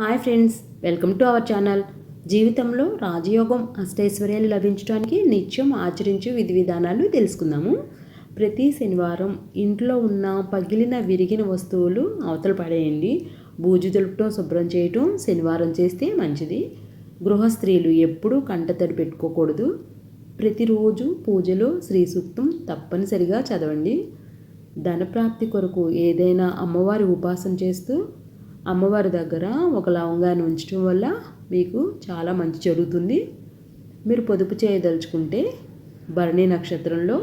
Hi friends welcome to our channel. జీవితంలో రాజయోగం అష్టైశ్వర్యాలు లభించడానికి నిత్యం ఆచరించే విధి విధానాలు తెలుసుకుందాము. ప్రతి శనివారం ఇంట్లో ఉన్న పగిలిన విరిగిన వస్తువులు అవతల పడేయండి. బూజు దులుపుతో శుభ్రం చేయటం శనివారం చేస్తే మంచిది. గృహ స్త్రీలు ఎప్పుడూ కంటతడి పెట్టుకోకూడదు. ప్రతిరోజు పూజలో శ్రీ సూక్తం తప్పనిసరిగా చదవండి. ధనప్రాప్తి కొరకు ఏదైనా అమ్మవారి ఉపాసన చేస్తూ అమ్మవారి దగ్గర ఒక లవంగాన్ని ఉంచడం వల్ల మీకు చాలా మంచి జరుగుతుంది. మీరు పొదుపు చేయదలుచుకుంటే భరణి నక్షత్రంలో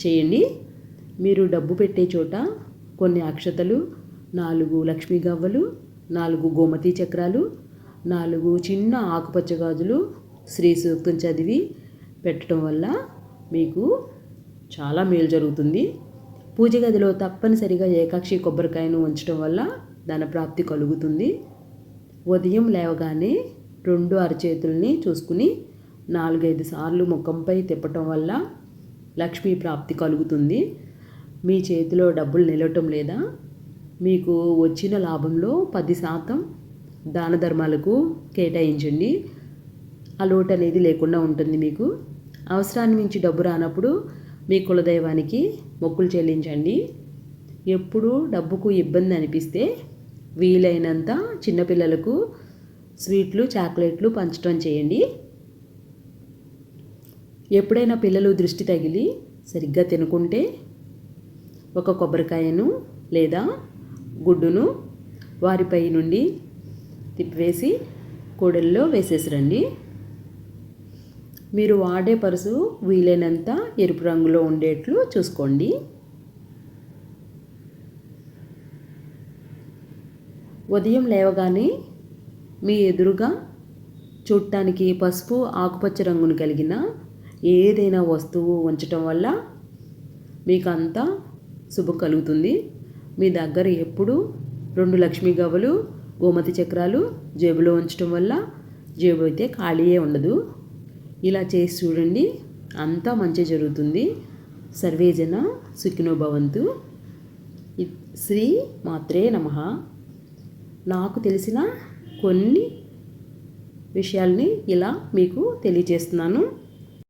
చేయండి. మీరు డబ్బు పెట్టే చోట కొన్ని అక్షతలు నాలుగు లక్ష్మీ గవ్వలు నాలుగు గోమతి చక్రాలు నాలుగు చిన్న ఆకుపచ్చ గాజులు శ్రీ సూక్తం చదివి పెట్టడం వల్ల మీకు చాలా మేలు జరుగుతుంది. పూజ గదిలో తప్పనిసరిగా ఏకాక్షి కొబ్బరికాయను ఉంచడం వల్ల ధనప్రాప్తి కలుగుతుంది. ఉదయం లేవగానే రెండు అరచేతుల్ని చూసుకుని నాలుగైదు సార్లు ముఖంపై తిప్పటం వల్ల లక్ష్మీ ప్రాప్తి కలుగుతుంది. మీ చేతిలో డబ్బులు నిలవటం లేదా? మీకు వచ్చిన లాభంలో పది శాతం దాన ధర్మాలకు కేటాయించండి. ఆ లోటు అనేది లేకుండా ఉంటుంది మీకు. అవసరాన్ని మించి డబ్బు రానప్పుడు మీ కులదైవానికి మొక్కులు చెల్లించండి. ఎప్పుడు డబ్బుకు ఇబ్బంది అనిపిస్తే వీలైనంత చిన్నపిల్లలకు స్వీట్లు చాక్లెట్లు పంచడం చేయండి. ఎప్పుడైనా పిల్లలు దృష్టి తగిలి సరిగ్గా తినుకుంటే ఒక కొబ్బరికాయను లేదా గుడ్డును వారిపై నుండి తిప్పివేసి కూడల్లో వేసేసిరండి. మీరు వాడే పరుసు వీలైనంత ఎరుపు రంగులో ఉండేట్లు చూసుకోండి. ఉదయం లేవగానే మీ ఎదురుగా చూడటానికి పసుపు ఆకుపచ్చ రంగును కలిగిన ఏదైనా వస్తువు ఉంచటం వల్ల మీకు అంతా శుభం కలుగుతుంది. మీ దగ్గర ఎప్పుడు రెండు లక్ష్మీ గవ్వలు గోమతి చక్రాలు జేబులో ఉంచడం వల్ల జేబు అయితే ఖాళీయే ఉండదు. ఇలా చేసి చూడండి అంతా మంచి జరుగుతుంది. సర్వేజన సుఖినో భవంతు. శ్రీ మాత్రే నమ. నాకు తెలిసిన కొన్ని విషయాల్ని ఇలా మీకు తెలియజేస్తున్నాను.